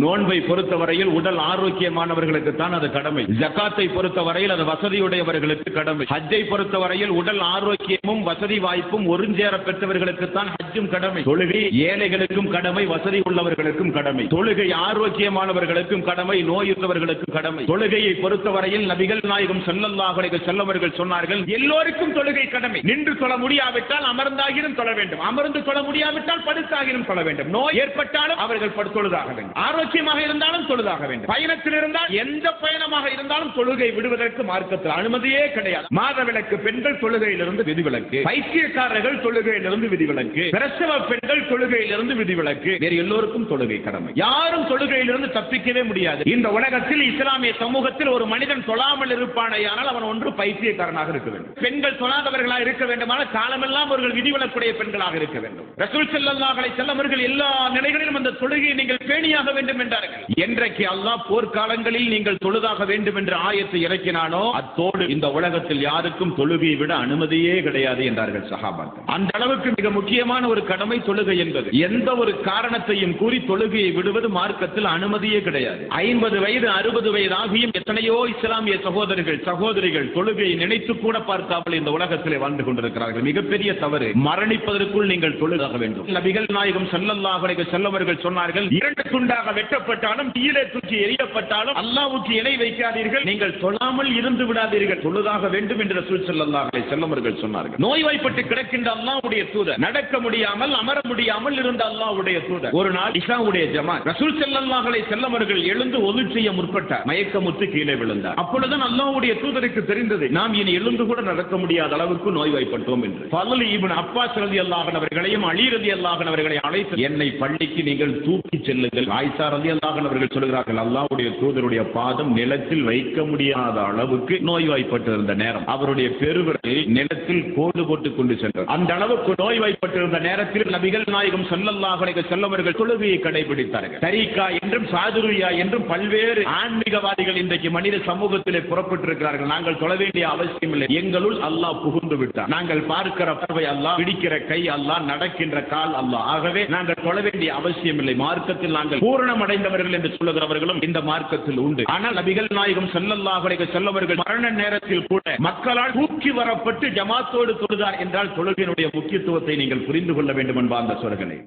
நோன்பை பொறுத்தவரையில் உடல் ஆரோக்கியமானவர்களுக்கு தான் அது கடமை. ஜக்காத்தை பொறுத்தவரையில் அது வசதியுடையவர்களுக்கு கடமை. ஹஜ்ஜை பொறுத்தவரையில் உடல் ஆரோக்கியமும் வசதி வாய்ப்பும் ஒருஞ்சேர பெற்றவர்களுக்கு தான் ஹஜ்ஜும் கடமை. தொழுகை ஏழைகளுக்கும் கடமை வசதி உள்ளவர்களுக்கும் கடமை. தொழுகை ஆரோக்கியமானவர்களுக்கும் கடமை நோயுற்றவர்களுக்கும் கடமை. தொழுகையை பொறுத்தவரையில் நபிகள் நாயகம் ஸல்லல்லாஹு செல்லவர்கள் சொன்னார்கள் எல்லோருக்கும் தொழுகை கடமை. நின்று தொழ முடியாவிட்டால் அமர்ந்தாகினும் தொழ வேண்டும். அமர்ந்து தொழ முடியாவிட்டால் படுத்தாகினும் தொழ வேண்டும். நோய் ஏற்பட்டாலும் அவர்கள் படுத்தொழுதாக வேண்டும். ஆரோக்கியமாக இருந்தாலும் தொழுதாக வேண்டும். பயணத்தில் இருந்தால் எந்த பயணமாக இருந்தாலும் தொழுகை விடுவதற்கு மார்க்கத்தில் அனுமதியே கிடையாது. மாத விளக்கு பெண்கள் தொழுகையிலிருந்து விதிவிலக்கு. பைத்தியக்காரர்கள் தொழுகையிலிருந்து விதிவிலக்கு. பிரசவ பெண்கள் தொழுகையிலிருந்து விதிவிலக்கு. வேறு எல்லோருக்கும் தொழுகை கடமை. யாரும் தொழுகையிலிருந்து தப்பிக்கவே முடியாது. இந்த உலகத்தில் இஸ்லாமிய சமூகத்தில் ஒரு மனிதன் தொழாமல் இருப்பானேயானால் அவன் ஒன்று பைத்தியக்காரனாக இருக்க வேண்டும். பெண்கள் தொழாதவர்களாக இருக்க வேண்டுமானால் காலமெல்லாம் அவர்கள் விதிவிலக்குடைய பெண்களாக இருக்க வேண்டும். ரசூல் ஸல்லல்லாஹு செல்லவர்கள் எல்லா நிலைகளிலும் அந்த தொழுகையை நீங்கள் பேணியாக வேண்டும் என்றார்கள். என்றைக்கு அல்லாஹ் போர்க்காலங்களில் நீங்கள் தொழுதாக வேண்டும் என்ற ஆயத்தை இறக்கினானோ அத்தோடு இந்த உலகத்தில் யாருக்கும் தொழுகையை விட அனுமதியே கிடையாது என்றார்கள் சஹாபாக்கள். அந்த அளவுக்கு மிக முக்கியமான ஒரு கடமை தொழுகை என்பது. எந்த ஒரு காரணத்தையும் கூறி தொழுகையை விடுவது மார்க்கத்தில் அனுமதியே கிடையாது. ஐம்பது வயது அறுபது வயது ஆகியும் எத்தனையோ இஸ்லாமிய சகோதரர்கள் சகோதரிகள் தொழுகையை நினைத்து கூட பார்க்காமல் இந்த உலகத்திலே வாழ்ந்து கொண்டிருக்கிறார்கள். மிகப்பெரிய தவறு. மரணிப்பதற்குள் நீங்கள் தொழுதாக வேண்டும். நபிகள் நாயகம் ஸல்லல்லாஹு செல்லவர்கள் சொன்னார்கள் இரண்டு துண்டாக வெட்டப்பட்டாலும் கீழே தூக்கி எரியப்பட்டாலும் அல்லாவுக்கு இணை வைக்காதீர்கள். நீங்கள் தொழாமல் இருந்து விடாதீர்கள். தொழுதாக வேண்டும் என்று ரசூல் ஸல்லல்லாஹு அலைஹி செல்லவர்கள் சொன்னார்கள். நோய்வாய்ப்பட்டு கிடக்கின்ற அல்லாஹ்வுடைய தூதர் நடக்க முடியாமல் அமர முடியாமல் இருந்த அல்லாஹ்வுடைய தூதர் ஒரு நாள் இஷாவுடைய ஜமாத் ரசூல் ஸல்லல்லாஹு அலைஹி செல்லவர்கள் எழுந்து ஒது செய்ய முற்பட்டார். மயக்கமுற்று கீழே விழுந்தார். அப்பொழுதுதான் அல்லாஹ்வுடைய தூதருக்கு தெரிந்தது நாம் இனி எழுந்து கூட நடக்க முடியாத அளவுக்கு நோய்வாய்ப்பட்டோம் என்று. ஃபضل இப்னு அப்பாஸ் ரலியல்லாஹு அவர்களையும் அலி ரலியல்லாஹு அவர்களை அழைத்து என்னை பள்ளிக்கு நீங்கள் தூக்கி செல்லுங்கள். ஆயிஷா ரலியல்லாஹு அவர்கள் சொல்கிறார்கள் அல்லாவுடைய தூதருடைய பாதம் நிலத்தில் வைக்க முடியாத அளவுக்கு நோய்வாய்ப்பட்டிருந்த நேரம். அவருடைய பெருவிரல் நிலத்தில் கோடு போட்டுக் கொண்டு சென்றார். அந்த அளவுக்கு நோய்வாய்ப்பட்டிருந்த நேரத்தில் நபிகள் நாயகம் ஸல்லல்லாஹு செல்லவர்கள் தொழுகையை கடைபிடித்தார்கள். தரீகா என்றும் சாதுரியா என்றும் பல்வேறு ஆன்மீகவாதிகள் இன்றைக்கு மனித சமூகத்திலே புறப்பட்டிருக்கிறார்கள். நாங்கள் தொழ வேண்டிய அவசியம் இல்லை எங்களுள் அல்லாஹ் புகுந்து விட்டார். நாங்கள் பார்க்கிற பார்வை அல்லாஹ் பிடிக்கிற கை அல்லாஹ் நடக்கின்ற கால் அல்லாஹ். ஆகவே நாங்கள் தொழ வேண்டிய அவசியம் இல்லை மார்க்கத்தில் நாங்கள் மரணம் அடைந்தவர்கள் என்று சொல்லுகிறவர்களும் இந்த மார்க்கத்தில் உண்டு. ஆனால் நபிகள் நாயகம் செல்லல்லாஹுடைய செல்லவர்கள் மரண நேரத்தில் கூட மக்களால் தூக்கி வரப்பட்டு ஜமாத்தோடு தொழுதார் என்றால் தொழுகையினுடைய முக்கியத்துவத்தை நீங்கள் புரிந்து கொள்ள வேண்டும் என்பார்ந்த சொற்களே